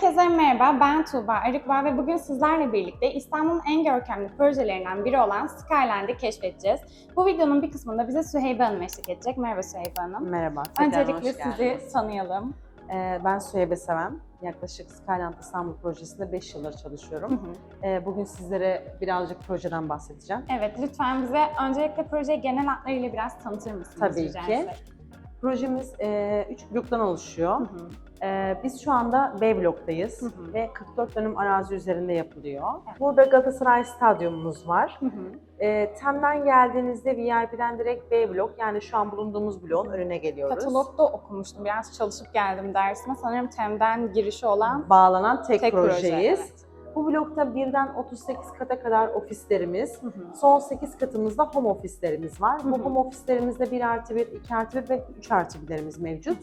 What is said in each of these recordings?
Herkese merhaba, ben Tuğba Arıkba ve bugün sizlerle birlikte İstanbul'un en görkemli projelerinden biri olan Skyline'ı keşfedeceğiz. Bu videonun bir kısmında bize Süheybe Hanım eşlik edecek. Merhaba Süheybe Hanım. Merhaba. Öncelikle sizi geldiniz. tanıyalım. Ee, ben Süheybe Seven. Yaklaşık Skyland İstanbul projesinde 5 yıldır Hı çalışıyorum. hı. Ee, bugün sizlere birazcık projeden bahsedeceğim. evet, lütfen bize öncelikle projeyi genel hatlarıyla biraz tanıtır mısınız? Tabii ki. etsek? Projemiz 3 bloktan oluşuyor. Hı hı. Ee, biz şu anda B bloktayız Hı hı. ve 44 dönüm arazi üzerinde yapılıyor. Evet. Burada Galatasaray Stadyumumuz var. Hı hı. Ee, TEM'den geldiğinizde VIP'den direkt B blok yani şu an bulunduğumuz bloğun önüne geliyoruz. Katalogda okumuştum, biraz çalışıp geldim dersime. Sanırım TEM'den girişi olan Bağlanan tek, tek proje. projeyiz. evet. Bu blokta birden 38 kata kadar ofislerimiz, Hı hı. Son 8 katımızda home ofislerimiz var. Hı Bu home ofislerimizde 1 artı 1, 2 artı 1 ve 3 artı 1'lerimiz mevcut.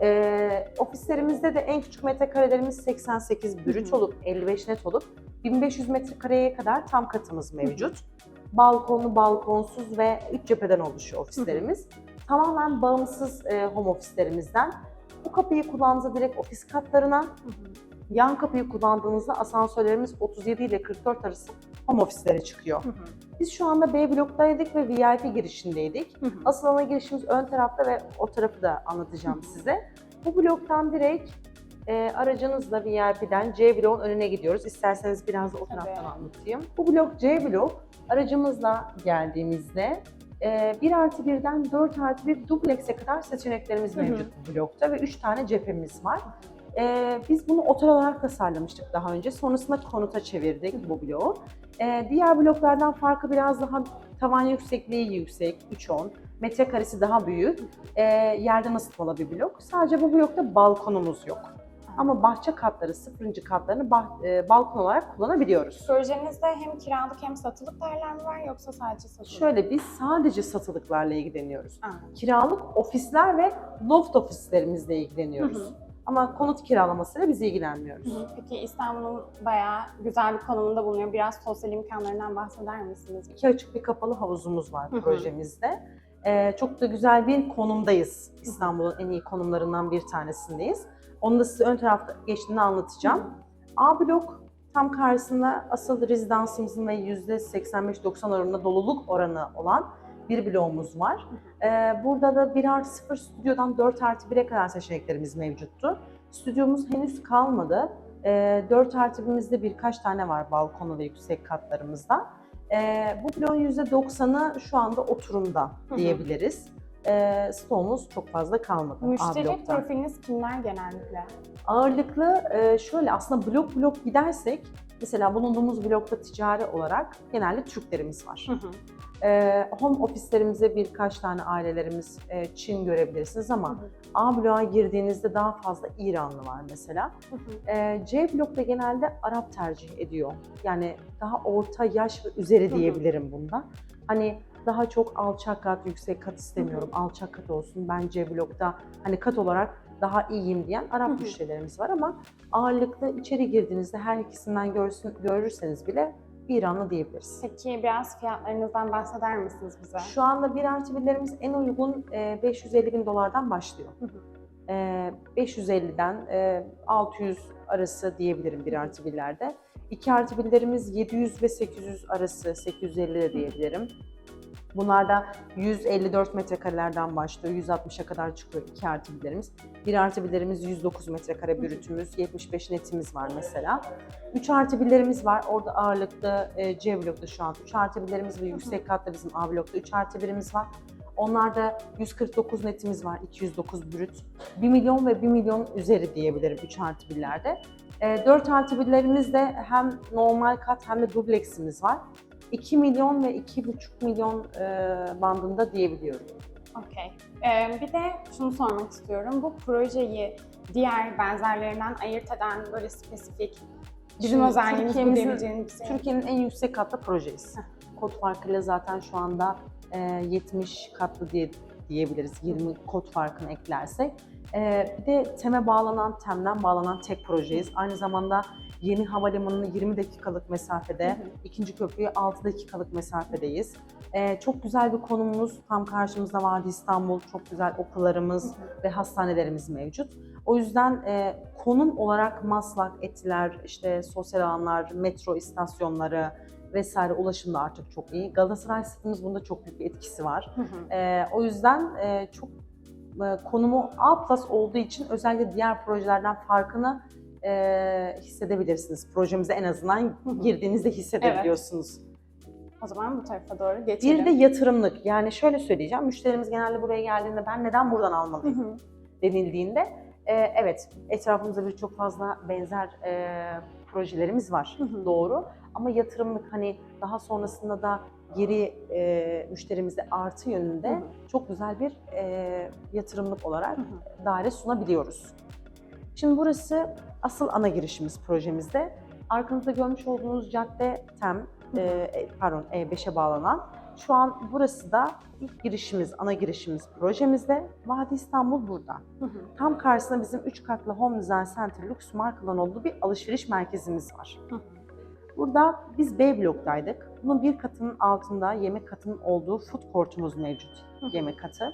Ee, ofislerimizde de en küçük metrekarelerimiz 88 brüt hı. olup 55 net olup 1500 metrekareye kadar tam katımız mevcut. Balkonlu, balkonsuz ve 3 cepheden oluşuyor ofislerimiz. Tamamen bağımsız e, home ofislerimizden. Bu kapıyı kullandığınızda direkt ofis katlarına, Hı hı. Yan kapıyı kullandığınızda asansörlerimiz 37 ile 44 arası home ofislere çıkıyor. Hı hı. Biz şu anda B bloktaydık ve VIP girişindeydik. Hı hı. Asıl ana girişimiz ön tarafta ve o tarafı da anlatacağım size. Bu bloktan direkt e, aracınızla VIP'den C bloğun önüne gidiyoruz. İsterseniz biraz da o taraftan Tabii. anlatayım. Bu blok C blok. Aracımızla geldiğimizde e, 1 artı 1'den 4 artı 1 dublekse kadar seçeneklerimiz Hı hı. mevcut bu blokta ve 3 tane cephemiz var. E, biz bunu otel olarak tasarlamıştık daha önce. Sonrasında konuta çevirdik bu bloğu. E, diğer bloklardan farkı biraz daha tavan yüksekliği yüksek, 3.10. Metrekaresi daha büyük. E, yerden ısıtmalı bir blok. Sadece bu blokta balkonumuz yok. Ama bahçe katları, sıfırıncı katlarını bah- e, balkon olarak kullanabiliyoruz. Projenizde hem kiralık hem satılık değerler mi var yoksa sadece satılık? Şöyle biz sadece satılıklarla ilgileniyoruz. Aa, Kiralık ofisler ve loft ofislerimizle ilgileniyoruz. Hı hı. Ama konut kiralamasıyla biz ilgilenmiyoruz. Hı hı. Peki İstanbul'un bayağı güzel bir konumunda bulunuyor. Biraz sosyal imkanlarından bahseder misiniz? İki açık bir kapalı havuzumuz var Hı hı. projemizde. Ee, çok da güzel bir konumdayız. İstanbul'un en iyi konumlarından bir tanesindeyiz. Onu da size ön tarafta geçtiğinde anlatacağım. A blok tam karşısında asıl rezidansımızın ve %85-90 oranında doluluk oranı olan bir bloğumuz var. Ee, burada da 1 artı 0 stüdyodan 4 artı 1'e kadar seçeneklerimiz mevcuttu. Stüdyomuz henüz kalmadı. Ee, 4 artı 1'imizde birkaç tane var balkonu ve yüksek katlarımızda. Ee, bu bloğun %90'ı şu anda oturumda diyebiliriz. Ee, stoğumuz çok fazla kalmadı Müşteri profiliniz kimler genellikle? Ağırlıklı e, şöyle aslında blok blok gidersek mesela bulunduğumuz blokta ticari olarak genelde Türklerimiz var. Hı hı. E, home ofislerimize birkaç tane ailelerimiz e, Çin görebilirsiniz ama Hı hı. A bloğa girdiğinizde daha fazla İranlı var mesela. Hı hı. E, C blokta genelde Arap tercih ediyor. Yani daha orta yaş ve üzeri Hı hı. diyebilirim bunda. Hani daha çok alçak kat, yüksek kat istemiyorum. Alçak kat olsun. Ben C blokta hani kat olarak daha iyiyim diyen Arap Hı hı. müşterilerimiz var ama ağırlıklı içeri girdiğinizde her ikisinden görsün, görürseniz bile İranlı diyebiliriz. Peki biraz fiyatlarınızdan bahseder misiniz bize? Şu anda bir artı birlerimiz en uygun e, 550 bin dolardan başlıyor. Hı hı. E, 550'den e, 600 arası diyebilirim bir artı birlerde. 2 artı birlerimiz 700 ve 800 arası, 850 de diyebilirim. Bunlar da 154 metrekarelerden başlıyor, 160'a kadar çıkıyor 2 artı birlerimiz. 1 artı birlerimiz 109 metrekare bürütümüz, 75 netimiz var mesela. 3 artı birlerimiz var. Orada ağırlıklı e, C blokta şu an 3 artı birlerimiz ve yüksek katta bizim A blokta 3 artı birimiz var. Onlarda 149 netimiz var, 209 brüt. 1 milyon ve 1 milyon üzeri diyebilirim 3 artı birlerde. E, 4 artı birlerimiz de hem normal kat hem de dubleksimiz var. 2 milyon ve 2,5 milyon e, bandında diyebiliyorum. Okey. Ee, bir de şunu sormak istiyorum. Bu projeyi diğer benzerlerinden ayırt eden böyle spesifik bizim özelliğimiz bu diyebileceğiniz bir şey. Türkiye'nin en yüksek katlı projeyiz. Heh. Kod farkıyla zaten şu anda e, 70 katlı diye diyebiliriz. 20 kod farkını eklersek. E, bir de TEM'e bağlanan, TEM'den bağlanan tek projeyiz. Aynı zamanda yeni havalimanını 20 dakikalık mesafede, Hı hı. ikinci köprüyü 6 dakikalık mesafedeyiz. Ee, çok güzel bir konumumuz. Tam karşımızda Vadi İstanbul. Çok güzel okullarımız ve hastanelerimiz mevcut. O yüzden e, konum olarak Maslak, Etiler, işte sosyal alanlar, metro istasyonları vesaire ulaşım da artık çok iyi. Galatasaray sitemiz bunda çok büyük bir etkisi var. Hı hı. Ee, o yüzden e, çok e, konumu A plus olduğu için özellikle diğer projelerden farkını e, hissedebilirsiniz. Projemize en azından hı. girdiğinizde hissedebiliyorsunuz. O zaman bu tarafa doğru geçelim. Bir de yatırımlık. Yani şöyle söyleyeceğim. Müşterimiz genelde buraya geldiğinde ben neden buradan Hı almalıyım hı. denildiğinde e, evet etrafımızda birçok fazla benzer e, projelerimiz var. Hı hı. Doğru. Ama yatırımlık hani daha sonrasında da geri e, müşterimize artı yönünde Hı hı. çok güzel bir e, yatırımlık olarak Hı hı. daire sunabiliyoruz. Şimdi burası asıl ana girişimiz projemizde. Arkanızda görmüş olduğunuz cadde TEM, hı. e, pardon E5'e bağlanan. Şu an burası da ilk girişimiz, ana girişimiz projemizde. Vadi İstanbul burada. Hı hı. Tam karşısında bizim 3 katlı Home Design Center lüks markaların olduğu bir alışveriş merkezimiz var. Hı hı. Burada biz B bloktaydık. Bunun bir katının altında yemek katının olduğu food courtumuz mevcut. Hı. Yemek katı.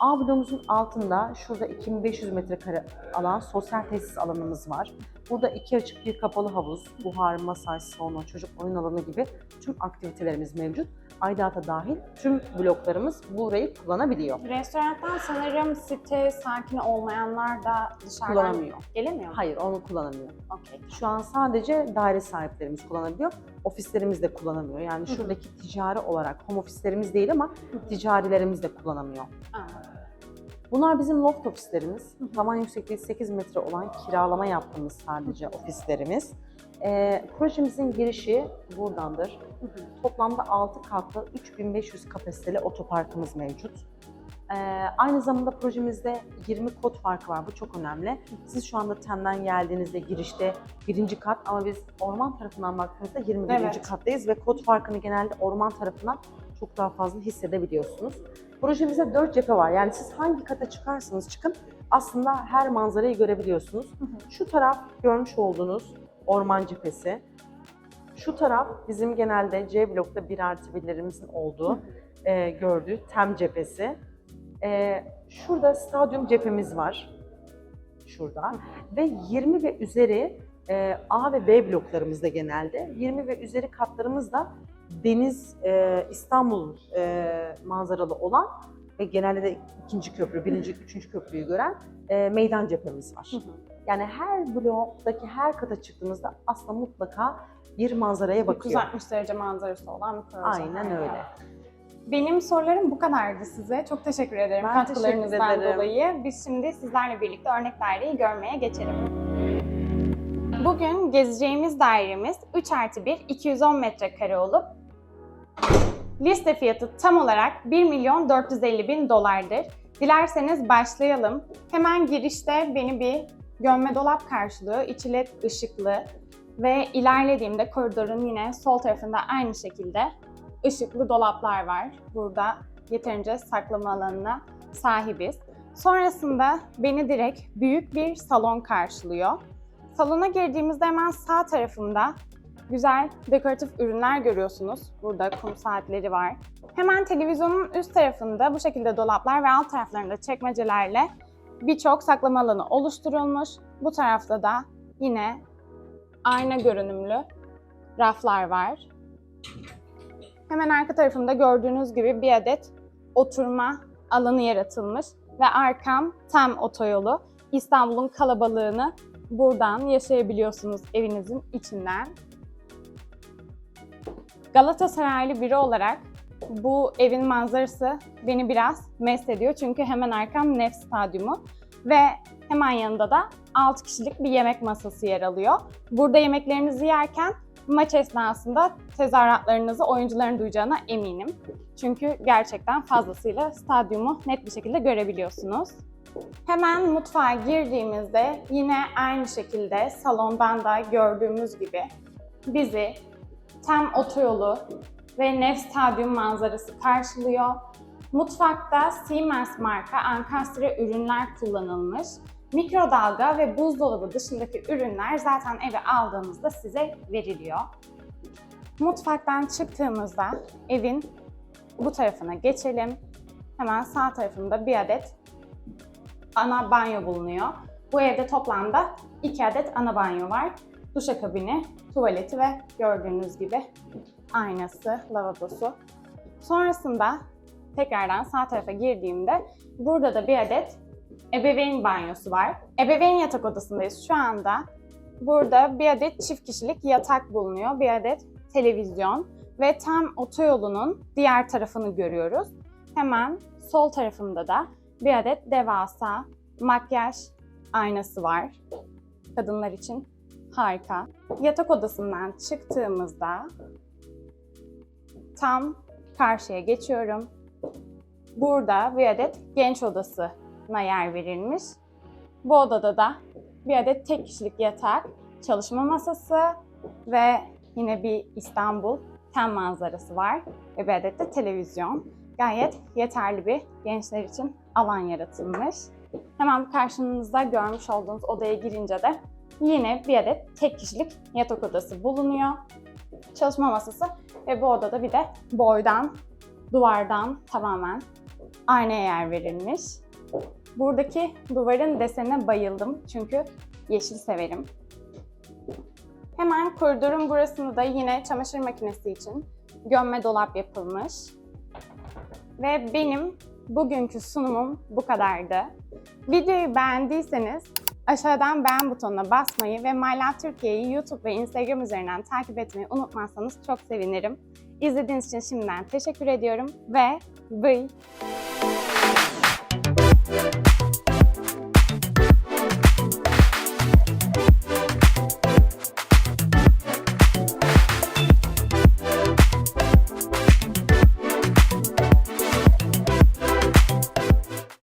A bloğumuzun altında şurada 2500 metrekare alan sosyal tesis alanımız var. Burada iki açık bir kapalı havuz, buhar, masaj, sauna, çocuk oyun alanı gibi tüm aktivitelerimiz mevcut. Aidat'a dahil tüm bloklarımız burayı kullanabiliyor. Restorandan sanırım site sakini olmayanlar da dışarıdan Kullanamıyor. gelemiyor? Hayır, onu kullanamıyor. Okey. Şu an sadece daire sahiplerimiz kullanabiliyor. Ofislerimiz de kullanamıyor. Yani Hı hı. şuradaki ticari olarak home ofislerimiz değil ama Hı hı. ticarilerimiz de kullanamıyor. Anladım. Bunlar bizim loft ofislerimiz. Tavan yüksekliği 8 metre olan kiralama yaptığımız sadece ofislerimiz. Ee, projemizin girişi buradandır. Hı hı. Toplamda 6 katlı 3500 kapasiteli otoparkımız mevcut. Ee, aynı zamanda projemizde 20 kod farkı var. Bu çok önemli. Siz şu anda TEM'den geldiğinizde girişte birinci kat ama biz orman tarafından baktığımızda 21. Evet. kattayız ve kod farkını genelde orman tarafından çok daha fazla hissedebiliyorsunuz. Projemizde 4 cephe var. Yani siz hangi kata çıkarsanız çıkın aslında her manzarayı görebiliyorsunuz. Hı hı. Şu taraf görmüş olduğunuz orman cephesi. Şu taraf bizim genelde C blokta bir artı birlerimizin olduğu, e, gördüğü tem cephesi. E, şurada stadyum cephemiz var. Şurada. Ve 20 ve üzeri e, A ve B bloklarımızda genelde. 20 ve üzeri katlarımız da deniz e, İstanbul e, manzaralı olan ve genelde de ikinci köprü, birinci, üçüncü köprüyü gören e, meydan cephemiz var. Hı hı. Yani her bloktaki her kata çıktığımızda aslında mutlaka bir manzaraya bakıyor. 360 derece manzarası olan bir proje. Aynen öyle. Benim sorularım bu kadardı size. Çok teşekkür ederim Ben katkılarınızdan teşekkür ederim. dolayı. Biz şimdi sizlerle birlikte örnek daireyi görmeye geçelim. Bugün gezeceğimiz dairemiz 3 artı 1, 210 metrekare olup liste fiyatı tam olarak 1 milyon 450 bin dolardır. Dilerseniz başlayalım. Hemen girişte beni bir gömme dolap karşılıyor. İçi led ışıklı ve ilerlediğimde koridorun yine sol tarafında aynı şekilde ışıklı dolaplar var. Burada yeterince saklama alanına sahibiz. Sonrasında beni direkt büyük bir salon karşılıyor. Salona girdiğimizde hemen sağ tarafımda güzel dekoratif ürünler görüyorsunuz. Burada kum saatleri var. Hemen televizyonun üst tarafında bu şekilde dolaplar ve alt taraflarında çekmecelerle birçok saklama alanı oluşturulmuş. Bu tarafta da yine ayna görünümlü raflar var. Hemen arka tarafında gördüğünüz gibi bir adet oturma alanı yaratılmış ve arkam tam otoyolu. İstanbul'un kalabalığını buradan yaşayabiliyorsunuz evinizin içinden. Galatasaraylı biri olarak bu evin manzarası beni biraz mest ediyor. Çünkü hemen arkam Nef Stadyumu ve hemen yanında da 6 kişilik bir yemek masası yer alıyor. Burada yemeklerinizi yerken maç esnasında tezahüratlarınızı oyuncuların duyacağına eminim. Çünkü gerçekten fazlasıyla stadyumu net bir şekilde görebiliyorsunuz. Hemen mutfağa girdiğimizde yine aynı şekilde salondan da gördüğümüz gibi bizi Tem Otoyolu ve Nef Stadyum manzarası karşılıyor. Mutfakta Siemens marka ankastre ürünler kullanılmış. Mikrodalga ve buzdolabı dışındaki ürünler zaten eve aldığınızda size veriliyor. Mutfaktan çıktığımızda evin bu tarafına geçelim. Hemen sağ tarafında bir adet ana banyo bulunuyor. Bu evde toplamda iki adet ana banyo var. Duşakabini, tuvaleti ve gördüğünüz gibi aynası, lavabosu. Sonrasında tekrardan sağ tarafa girdiğimde burada da bir adet ebeveyn banyosu var. Ebeveyn yatak odasındayız şu anda. Burada bir adet çift kişilik yatak bulunuyor. Bir adet televizyon ve tam otoyolunun diğer tarafını görüyoruz. Hemen sol tarafında da bir adet devasa makyaj aynası var. Kadınlar için harika. Yatak odasından çıktığımızda tam karşıya geçiyorum. Burada bir adet genç odasına yer verilmiş. Bu odada da bir adet tek kişilik yatak, çalışma masası ve yine bir İstanbul ten manzarası var ve bir adet de televizyon. Gayet yeterli bir gençler için alan yaratılmış. Hemen karşınızda görmüş olduğunuz odaya girince de yine bir adet tek kişilik yatak odası bulunuyor. Çalışma masası ve bu odada bir de boydan, duvardan tamamen aynaya yer verilmiş. Buradaki duvarın desenine bayıldım çünkü yeşil severim. Hemen koridorun burasını da yine çamaşır makinesi için gömme dolap yapılmış. Ve benim bugünkü sunumum bu kadardı. Videoyu beğendiyseniz aşağıdan beğen butonuna basmayı ve My Love Türkiye'yi YouTube ve Instagram üzerinden takip etmeyi unutmazsanız çok sevinirim. İzlediğiniz için şimdiden teşekkür ediyorum ve bye.